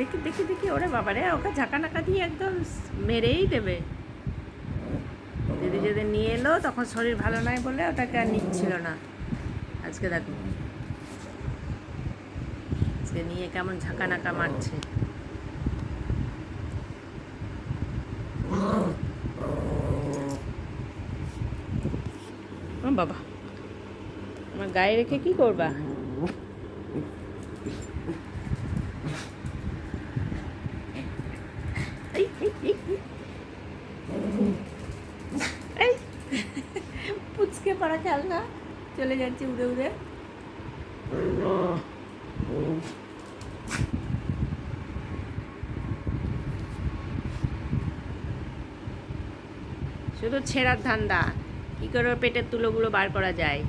দেখি দেখি দেখি, ওরে বাবারে, ওকে ঝাঁকা নাকা দিয়ে একদম মেরেই দেবে। দিদি যদি নিয়ে এলো, তখন শরীর ভালো নয় বলে ওটাকে আর নিচ্ছিল না। আজকে দেখো। আজকে নিয়ে কেমন ঝাঁকা নাকা মারছে বাবা, আমার গায়ে রেখে কি করবা এই, এই, এই, এই। এই পুচকে পাড়া খেলনা চলে যাচ্ছে উড়ে উড়ে শুধু ছেঁড়ার ধান্দা কি করে পেটের তুলোগুলো বার করা যায়?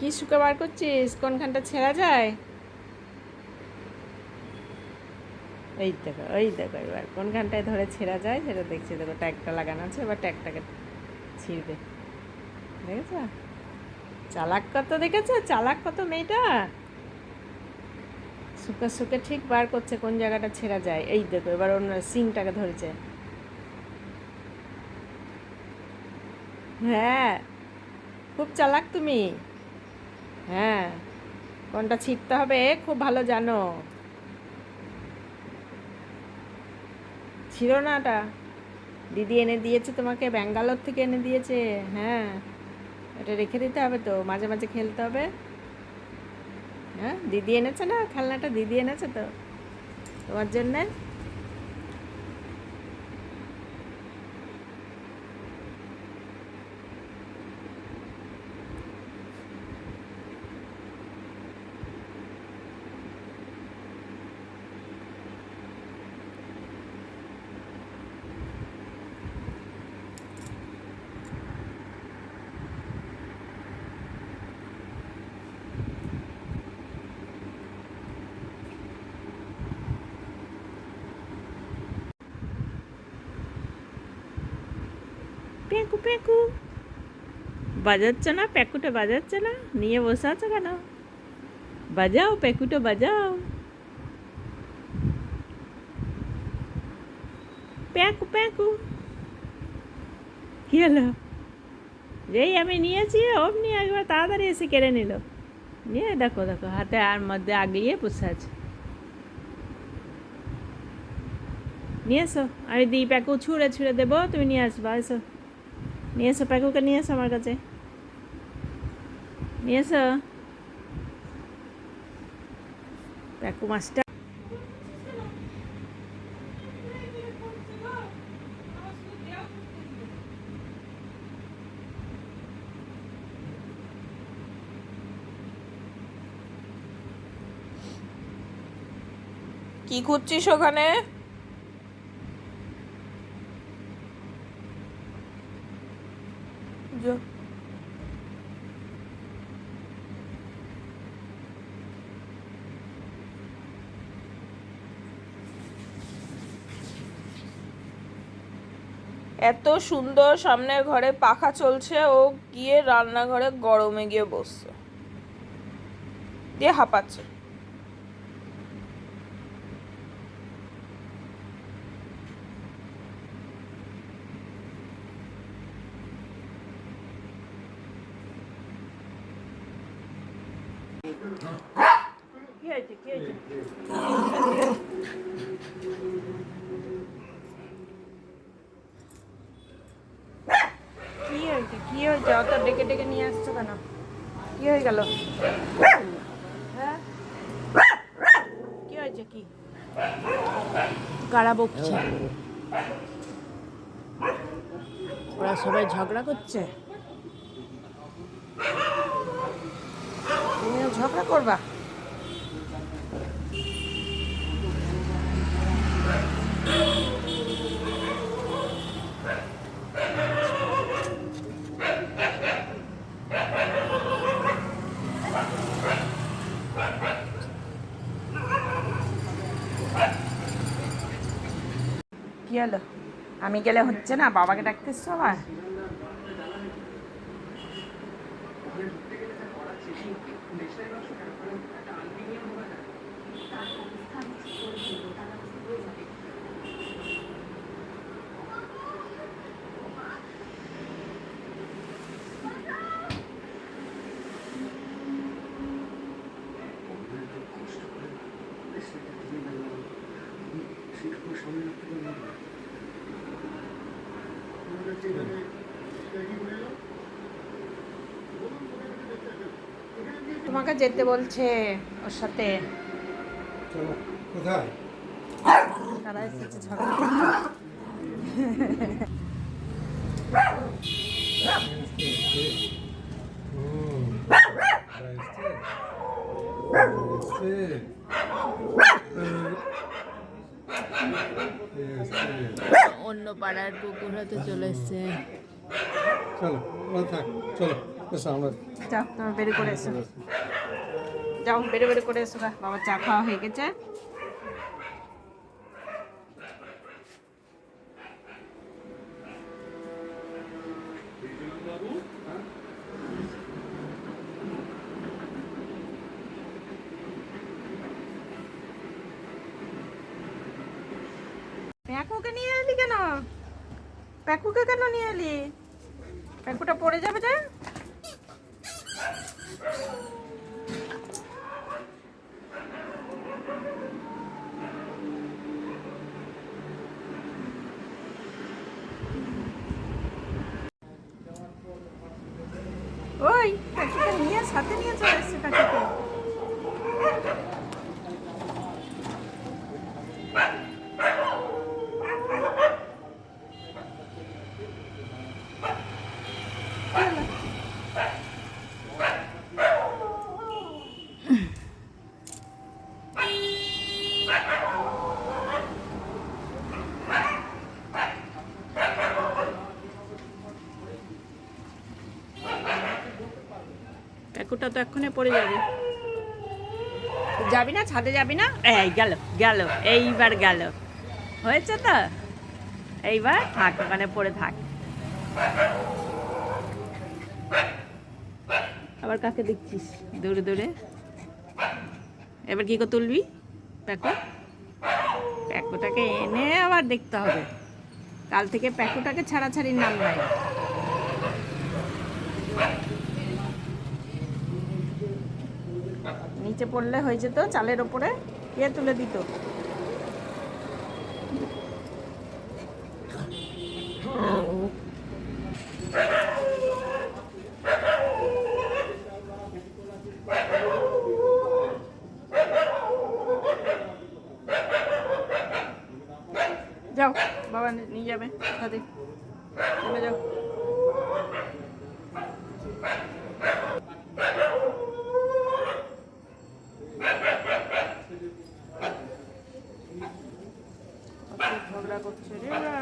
কি শুকে বার করছিস? কোনখানটা ছেঁড়া যায়? এই দেখো এই দেখো এবার, কোনখানটায় ধরে ছেঁড়া যায় সেটা দেখছি। দেখো, ট্যাগটা লাগানো আছে, এবার ট্যাগটাকে ছিঁড়বে। দেখেছ? চালাক কত দেখেছ? চালাক কত মেয়েটা? শুকে শুকে ঠিক বার করছে কোন জায়গাটা ছেঁড়া যায়। এই দেখো, এবার অন্য সিংটাকে ধরেছে। হ্যাঁ খুব চালাক তুমি। হ্যাঁ কোনটা ছিটতে হবে খুব ভালো জানো। ছিল না দিদি এনে দিয়েছে তোমাকে, ব্যাঙ্গালোর থেকে এনে দিয়েছে হ্যাঁ। এটা রেখে দিতে হবে তো, মাঝে মাঝে খেলতে হবে। হ্যাঁ দিদি এনেছে না খেলনাটা? দিদি এনেছে তো। তোমার জন্যে? পেঁকু পেঁকু বাজাচ্ছে না, প্যাকুটা বাজাচ্ছে না। নিয়ে বসে আছো কেন? বাজাও, প্যাকুটা বাজাও। প্যাকু প্যাকু। কি হলো? যেই আমি নিয়েছি, অমনি একবার তাড়াতাড়ি এসে কেড়ে নিল। নিয়ে দেখো দেখো, হাতে আর মধ্যে আগলিয়ে বসে আছে। নিয়ে এসো আমি দিই প্যাকু ছুঁড়ে ছুঁড়ে দেবো, তুমি নিয়ে আসবা, এসো। নিয়ে এসো প্যাকুকে নিয়ে এসো আমার কাছে। নিয়ে এসো। প্যাকু মাছটা কি খুঁজছিস ওখানে? এত সুন্দর সামনের ঘরে পাখা চলছে, ও গিয়ে রান্নাঘরে গরমে গিয়ে বসছে। দিয়ে হাঁপাচ্ছে। কি হয়েছে? কি হয়েছে কি হয়েছে কি হয়েছে অত ডেকে ডেকে নিয়ে আসছো কেন? কি হয়ে গেল? হ্যাঁ? কি হয়েছে কি? কারা বকছে। ওরা সবাই ঝগড়া করছে? ঝগড়া করবা? কি হলো? আমি গেলে হচ্ছে না? বাবাকে ডাকতেছ আবার? তোমাকে যেতে বলছে ওর সাথে। চলো কোথায়? তারা এসেছে ঝগড়া হুম অন্য পাড়ার কুকুর হতে চলে এসছে। চলো ওরা থাক, চলো আমরা। যাও, তুমি বের করে এসো। যাও, বেরে বেরে করে এসো গা। বাবার চা খাওয়া হয়ে গেছে। প্যাকুকে নিয়ে এলি কেন? প্যাকুকে কেন নিয়ে এলি? প্যাকুটা পড়ে যাবে যে? ওই কাকিটা নিয়ে সাথে নিয়ে চলে এসছে কাকিকে কাকুটা তো এক্ষুনি পড়ে যাবে। যাবি না? ছাদে যাবি না? এই গেল গেল এইবার গেল। হয়েছে তো? এইবার থাক ওখানে পড়ে থাক। আবার কাকে দেখছিস? দূরে দূরে এবার কি করে তুলবি? প্যাকো? প্যাকোটাকে এনে আবার দেখতে হবে। কাল থেকে প্যাকোটাকে ছাড়াছাড়ির নাম নাই। নিচে পড়লে হয়ে যেত, চালের ওপরে কে তুলে দিত। যাও বাবা নিয়ে যাবে সাথে নেমে যাও কত ঝগড়া করছে রে ওরা।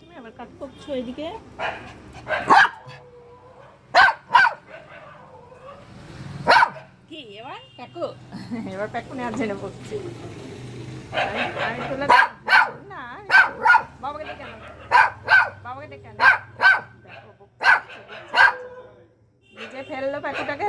তুমি আবার করছ এদিকে। কি, এবার? প্যাকু। এবার প্যাকু নেওয়ার জন্য আমি- আমি না। বাবাকে ডেকে আনো বাবাকে। নিজে ফেলল প্যাকুটাকে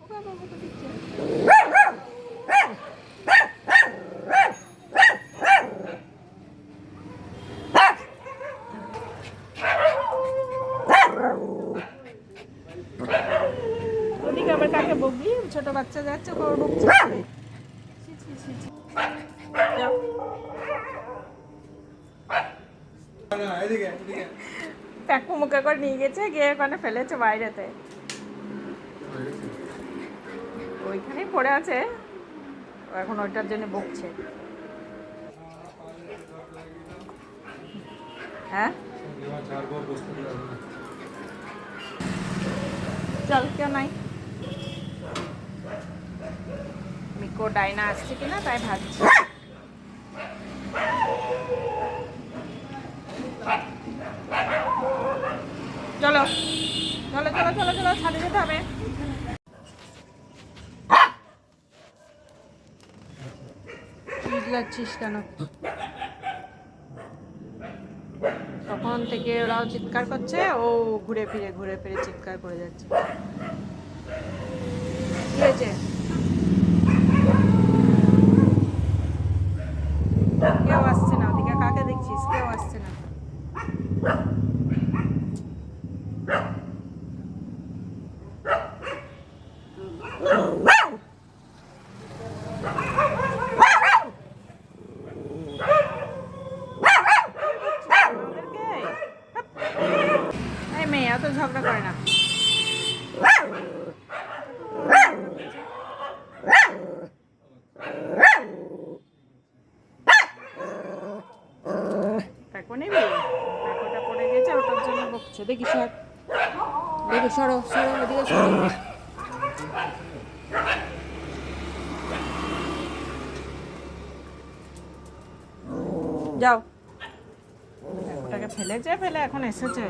ও বাবা, বকে দিচ্ছে। ওদিকে আবার কাকে বকবি ছোট বাচ্চা যাচ্ছে ওর বকছে ছি, ছি, ছি, ছি। যাও প্যাকু মুখে করে নিয়ে গেছে, গিয়ে ওখানে ফেলেছে বাইরেতে। ওইখানেই পড়ে আছে। এখন ওইটার জন্য বকছে। হ্যাঁ? চল, কেউ নাই। মিকো ডাইনা আসছে কিনা, তাই ভাবছি। চলো। চলো চলো চলো চলো, ছাদে যেতে হবে। চিল্লাচ্ছিস কেন? তখন থেকে ওরাও চিৎকার করছে, ও ঘুরে ফিরে ঘুরে ফিরে চিৎকার করে যাচ্ছে। কি হয়েছে কেউ আসছে না ওদিকে কাকে দেখছিস কেউ আসছে না আমাদেরকে? এই মেয়ে এত ঝগড়া করে না প্যাকো নেবে প্যাকোটা পড়ে গেছে ওটার জন্য বকছে। দেখি সর। দেখি সরো সরো ওদিকে সরো। যাও। প্যাকোটাকে ফেলেছে ফেলে, এখন এসেছে।